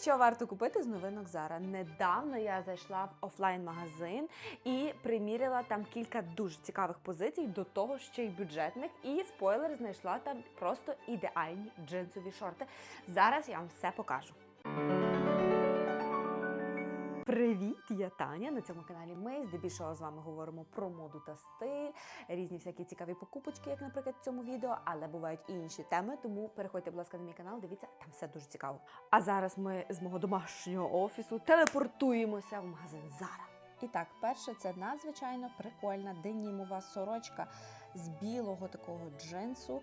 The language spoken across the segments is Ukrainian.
Що варто купити з новинок Зара? Недавно я зайшла в офлайн-магазин і приміряла там кілька дуже цікавих позицій, до того ще й бюджетних. І спойлер знайшла там просто ідеальні джинсові шорти. Зараз я вам все покажу. Привіт, я Таня. На цьому каналі ми здебільшого з вами говоримо про моду та стиль, різні всякі цікаві покупочки, як, наприклад, в цьому відео, але бувають і інші теми. Тому переходьте, будь ласка, на мій канал, дивіться, там все дуже цікаво. А зараз ми з мого домашнього офісу телепортуємося в магазин Зара. І так, перше, це надзвичайно прикольна денімова сорочка з білого такого джинсу.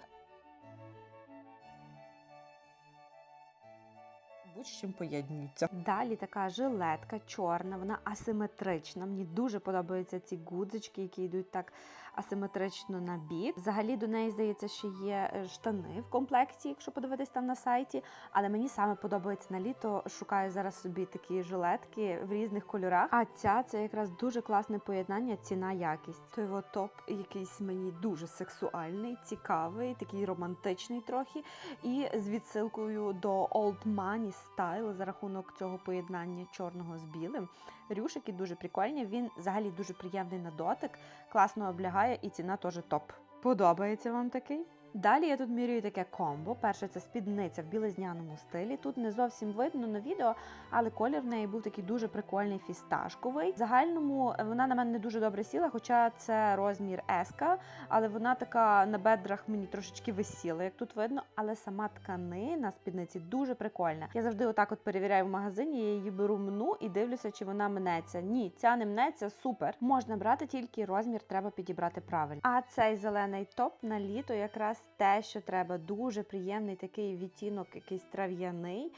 Будь-чим поєднуються. Далі така жилетка чорна, вона асиметрична. Мені дуже подобаються ці гудзички, які йдуть так асиметрично на бік. Взагалі до неї здається, що є е, штани в комплекті, якщо подивитись там на сайті. Але мені саме подобається на літо. Шукаю зараз собі такі жилетки в різних кольорах. А ця це якраз дуже класне поєднання, ціна якість. Той його топ якийсь мені дуже сексуальний, цікавий, такий романтичний трохи. І з відсилкою до Old Money Style за рахунок цього поєднання чорного з білим. Рюшики дуже прикольні. Він взагалі дуже приємний на дотик, класно облягає і ціна теж топ. Подобається вам такий? Далі я тут мірюю таке комбо. Перше це спідниця в білизняному стилі. Тут не зовсім видно на відео, але колір в неї був такий дуже прикольний фісташковий. В загальному е, вона на мене не дуже добре сіла, хоча це розмір S, але вона така на бедрах мені трошечки висіла, як тут видно. Але сама тканина спідниці дуже прикольна. Я завжди отак от перевіряю в магазині, я її беру мну і дивлюся, чи вона мнеться. Ні, ця не мнеться, супер. Можна брати тільки розмір, треба підібрати правильно. А цей зелений топ на літо якраз те, що треба. Дуже приємний такий відтінок, якийсь трав'яний.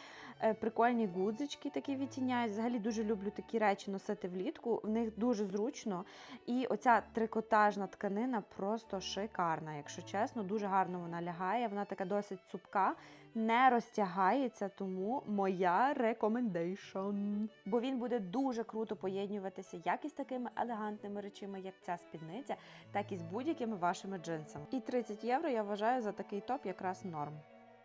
Е, Прикольні гудзички такі відтіняють. Взагалі дуже люблю такі речі носити влітку. В них дуже зручно. І оця трикотажна тканина просто шикарна, якщо чесно, дуже гарно вона лягає. Вона така досить цупка, не розтягається, тому моя рекомендейшн. Бо він буде дуже круто поєднюватися як із такими елегантними речами, як ця спідниця, так і з будь-якими вашими джинсами. І 30 євро я вважаю за такий топ якраз норм.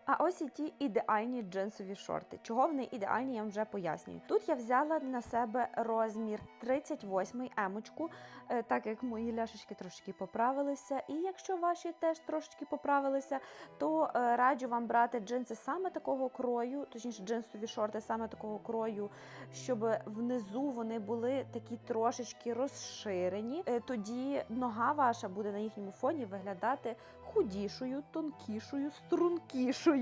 А ось і ті ідеальні джинсові шорти. Чого вони ідеальні, я вам вже пояснюю. Тут я взяла на себе розмір 38 емочку, е, так як мої ляшечки трошки поправилися. І якщо ваші теж трошечки поправилися, то е, раджу вам брати джинси саме такого крою, точніше джинсові шорти саме такого крою, щоб внизу вони були такі трошечки розширені. Е, Тоді нога ваша буде на їхньому фоні виглядати худішою, тонкішою, стрункішою,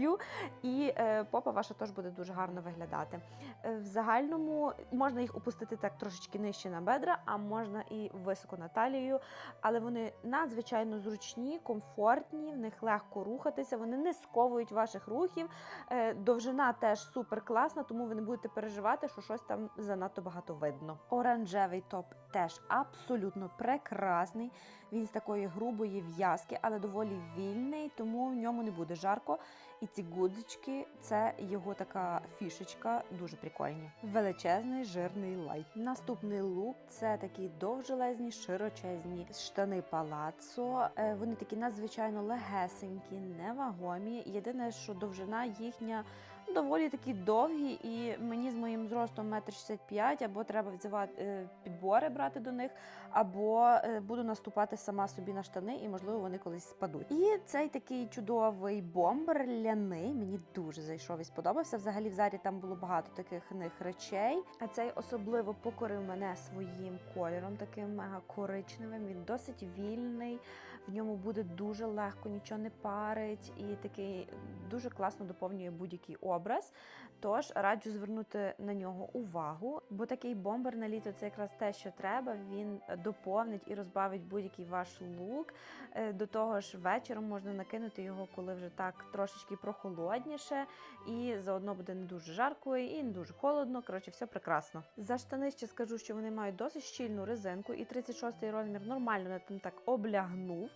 і е, попа ваша теж буде дуже гарно виглядати. Е, в загальному можна їх опустити так трошечки нижче на бедра, а можна і високо на талію, але вони надзвичайно зручні, комфортні, в них легко рухатися, вони не сковують ваших рухів. Е, довжина теж супер класна, тому ви не будете переживати, що щось там занадто багато видно. Оранжевий топ теж абсолютно прекрасний. Він з такої грубої в'язки, але доволі вільний, тому в ньому не буде жарко. І ці гудзички це його така фішечка, дуже прикольні. Величезний жирний лайт. Наступний лук це такі довжелезні, широчезні штани палацо. Е, Вони такі надзвичайно легесенькі, невагомі. Єдине, що довжина їхня доволі такі довгі, і мені з моїм зростом 1,65 м або треба взяти е, підбори брати до них, або е, буду наступати сама собі на штани, і можливо вони колись спадуть. І цей такий чудовий бомбер ляний мені дуже зайшов і сподобався. Взагалі в зарі там було багато таких них речей. А цей особливо покорив мене своїм кольором, таким мега коричневим. Він досить вільний, в ньому буде дуже легко, нічого не парить, і такий дуже класно доповнює будь-який образ. Тож раджу звернути на нього увагу, бо такий бомбер на літо це якраз те, що треба. Він доповнить і розбавить будь-який ваш лук. Е, До того ж, вечором можна накинути його, коли вже так трошечки прохолодніше, і заодно буде не дуже жарко і не дуже холодно. Коротше, все прекрасно. За штани ще скажу, що вони мають досить щільну резинку, і 36-й розмір нормально на там так облягнув.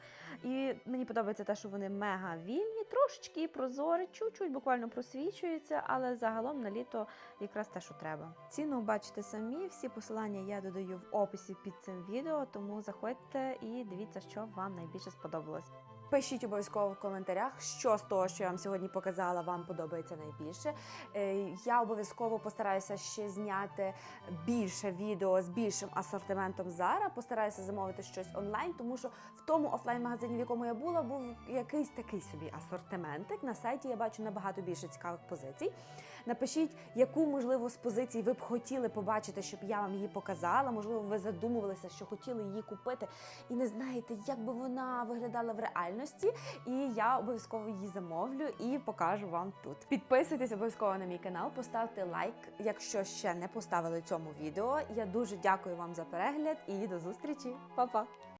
І мені подобається те, що вони мега вільні, трошечки прозорі, чуть-чуть буквально просвічуються, але загалом на літо якраз те, що треба. Ціну бачите самі. Всі посилання я додаю в описі під цим відео, тому заходьте і дивіться, що вам найбільше сподобалось. Пишіть обов'язково в коментарях, що з того, що я вам сьогодні показала, вам подобається найбільше. Е, Я обов'язково постараюся ще зняти більше відео з більшим асортиментом Зара. Постараюся замовити щось онлайн, тому що в тому офлайн-магазині, в якому я була, був якийсь такий собі асортиментик. На сайті я бачу набагато більше цікавих позицій. Напишіть, яку можливо з позицій ви б хотіли побачити, щоб я вам її показала. Можливо, ви задумувалися, що хотіли її купити, і не знаєте, як би вона виглядала в реальності. І я обов'язково її замовлю і покажу вам тут. Підписуйтесь обов'язково на мій канал, поставте лайк, якщо ще не поставили цьому відео. Я дуже дякую вам за перегляд і до зустрічі, Па-па!